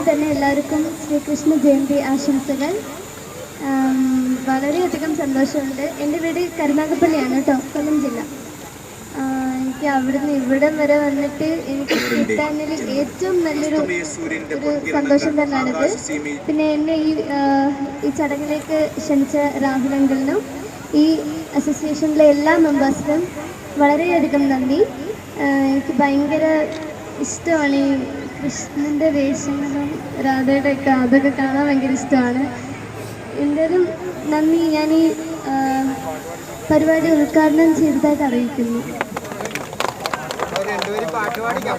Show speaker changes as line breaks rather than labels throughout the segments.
ആദ്യം തന്നെ എല്ലാവർക്കും ശ്രീകൃഷ്ണ ജയന്തി ആശംസകൾ. വളരെയധികം സന്തോഷമുണ്ട്. എന്റെ വീട് കരുനാഗപ്പള്ളിയാണ് കേട്ടോ കൊല്ലം ജില്ല. എനിക്ക് അവിടുന്ന് ഇവിടം വരെ വന്നിട്ട് എനിക്ക് കിട്ടാനിൽ ഏറ്റവും നല്ലൊരു ഒരു സന്തോഷം തന്നെയാണിത്. പിന്നെ എന്നെ ഈ ഈ ചടങ്ങിലേക്ക് ക്ഷണിച്ച രാഹുൽ അങ്കിളിനും ഈ അസോസിയേഷനിലെ എല്ലാ മെമ്പേഴ്സിനും വളരെയധികം നന്ദി. എനിക്ക് ഭയങ്കര ഇഷ്ടമാണ് ഈ കൃഷ്ണന്റെ വേഷങ്ങളും രാധയുടെ ഒക്കെ അതൊക്കെ കാണാൻ ഭയങ്കര ഇഷ്ടമാണ്. എന്തായാലും നന്ദി. ഞാൻ ഈ പരിപാടി ഉദ്ഘാടനം ചെയ്തതായിട്ട് അറിയിക്കുന്നു.
പാട്ട് പാടിക്കാം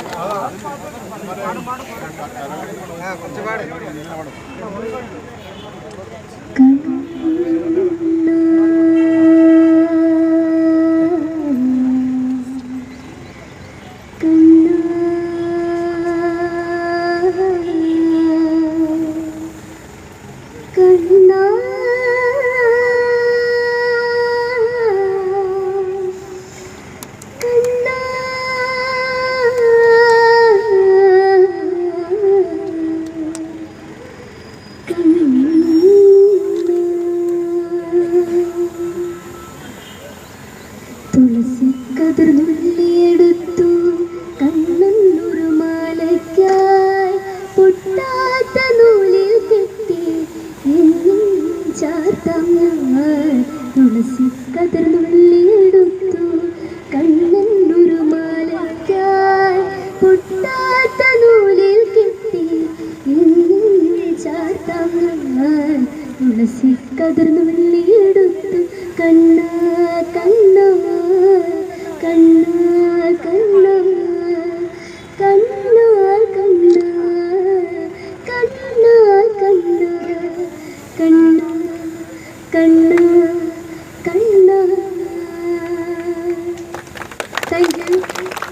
തുളസി കണ്ണൊരു മാലയ്ക്കായി പൊട്ടാത്ത നൂലിൽ കെട്ടി. എന്നും ചാർത്താം ഞാൻ തുളസി കതിർന്നുള്ളിയെടുത്തു കണ്ണൊരു മാലയ്ക്കായി പൊട്ടാത്ത നൂലിൽ കെട്ടി. എന്നും ചാർത്താം ഞാൻ തുളസി കതിർന്നുള്ളിയെടുത്തു കണ്ണ കണ്ണു കണ്ണു